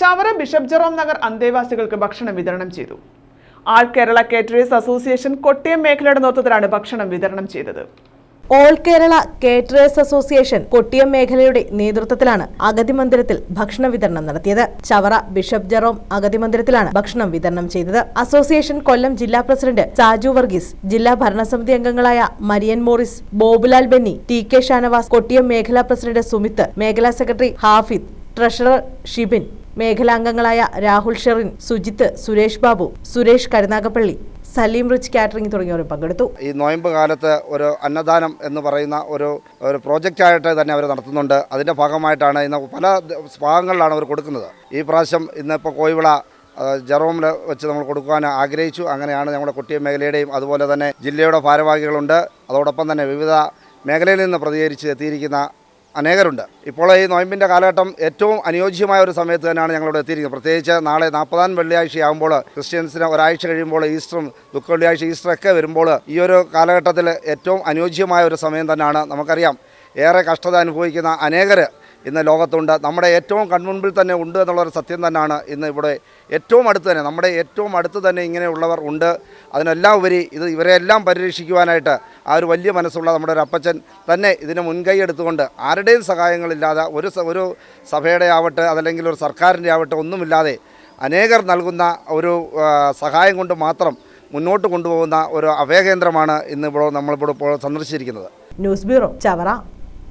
Chavara bishop Jerome Nagar അന്തേവാസികൾക്ക് ഭക്ഷണം വിതരണം ചെയ്തു. All Kerala caterers association Kottiyam മേഖലയുടെ നേതൃത്വത്തിലാണ് ഭക്ഷണം വിതരണം ചെയ്തത്. All Kerala caterers association Kottiyam മേഖലയുടെ നേതൃത്വത്തിലാണ് അഗതി മന്ദിരത്തിൽ ഭക്ഷണ വിതരണം നടത്തിയത്. ചവറ ബിഷപ്പ് ജെറോം അഗതി മന്ദിരത്തിലാണ് ഭക്ഷണം വിതരണം ചെയ്തത്. അസോസിയേഷൻ കൊല്ലം ജില്ലാ പ്രസിഡന്റ് സാജു വർഗീസ് ജില്ലാ ഭരണസമിതി അംഗങ്ങളായ മരിയൻ മോറിസ് ബോബുലാൽ ബെന്നി ടി കെ ഷാനവാസ് കൊട്ടിയം മേഖലാ പ്രസിഡന്റ് സുമിത്ത് മേഖലാ സെക്രട്ടറി ഹാഫിദ് ട്രഷറർ ഷിബിൻ മേഖലാംഗങ്ങളായ രാഹുൽ ഷെറിൻ സുജിത്ത് സുരേഷ് ബാബു സുരേഷ് കരുനാഗപ്പള്ളി സലീം റിച്ച് കാറ്ററിംഗ് തുടങ്ങിയവരും പങ്കെടുത്തു. ഈ നോയമ്പ് കാലത്ത് ഒരു അന്നദാനം എന്ന് പറയുന്ന ഒരു ഒരു പ്രോജക്റ്റായിട്ട് തന്നെ അവർ നടത്തുന്നുണ്ട്. അതിന്റെ ഭാഗമായിട്ടാണ് ഇന്ന് പല ഭാഗങ്ങളിലാണ് അവർ കൊടുക്കുന്നത്. ഈ പ്രാവശ്യം ഇന്നിപ്പോൾ കോയിവിള ജെറോമിൽ വെച്ച് നമ്മൾ കൊടുക്കുവാൻ ആഗ്രഹിച്ചു. അങ്ങനെയാണ് നമ്മുടെ കുട്ടിയ മേഖലയുടെയും അതുപോലെ തന്നെ ജില്ലയുടെ ഭാരവാഹികളുണ്ട്. അതോടൊപ്പം തന്നെ വിവിധ മേഖലയിൽ നിന്ന് പ്രതികരിച്ച് എത്തിയിരിക്കുന്ന അനേകരുണ്ട്. ഇപ്പോൾ ഈ നോയമ്പിന്റെ കാലഘട്ടം ഏറ്റവും അനുയോജ്യമായ ഒരു സമയത്ത് തന്നെയാണ് ഞങ്ങളിവിടെ എത്തിയിരിക്കുന്നത്. പ്രത്യേകിച്ച് നാളെ നാൽപ്പതാം വെള്ളിയാഴ്ചയാകുമ്പോൾ ക്രിസ്ത്യൻസിന് ഒരാഴ്ച കഴിയുമ്പോൾ ഈസ്റ്ററും ദുഃഖ വെള്ളിയാഴ്ച ഈസ്റ്ററൊക്കെ വരുമ്പോൾ ഈ ഒരു കാലഘട്ടത്തിൽ ഏറ്റവും അനുയോജ്യമായ ഒരു സമയം തന്നെയാണ് നമുക്കറിയാം. ഏറെ കഷ്ടത അനുഭവിക്കുന്ന അനേകർ ഇന്ന് ലോകത്തുണ്ട്. നമ്മുടെ ഏറ്റവും കൺമുൻപിൽ തന്നെ ഉണ്ട് എന്നുള്ളൊരു സത്യം തന്നെയാണ് ഇന്ന് ഇവിടെ ഏറ്റവും അടുത്ത് തന്നെ. നമ്മുടെ ഏറ്റവും അടുത്ത് തന്നെ ഇങ്ങനെയുള്ളവർ ഉണ്ട്. അതിനെല്ലാം ഉപരി ഇത് ഇവരെല്ലാം പരിരക്ഷിക്കുവാനായിട്ട് ആ ഒരു വലിയ മനസ്സുള്ള നമ്മുടെ ഒരു അപ്പച്ചൻ തന്നെ ഇതിന് മുൻകൈ എടുത്തുകൊണ്ട് ആരുടെയും സഹായങ്ങളില്ലാതെ ഒരു ഒരു സഭയുടെ ആവട്ടെ അതല്ലെങ്കിൽ ഒരു സർക്കാരിന്റെ ആവട്ടെ ഒന്നുമില്ലാതെ അനേകർ നൽകുന്ന ഒരു സഹായം കൊണ്ട് മാത്രം മുന്നോട്ട് കൊണ്ടുപോകുന്ന ഒരു അഭയകേന്ദ്രമാണ് ഇന്ന് ഇപ്പോൾ സന്ദർശിച്ചിരിക്കുന്നത്. News bureau Chavara.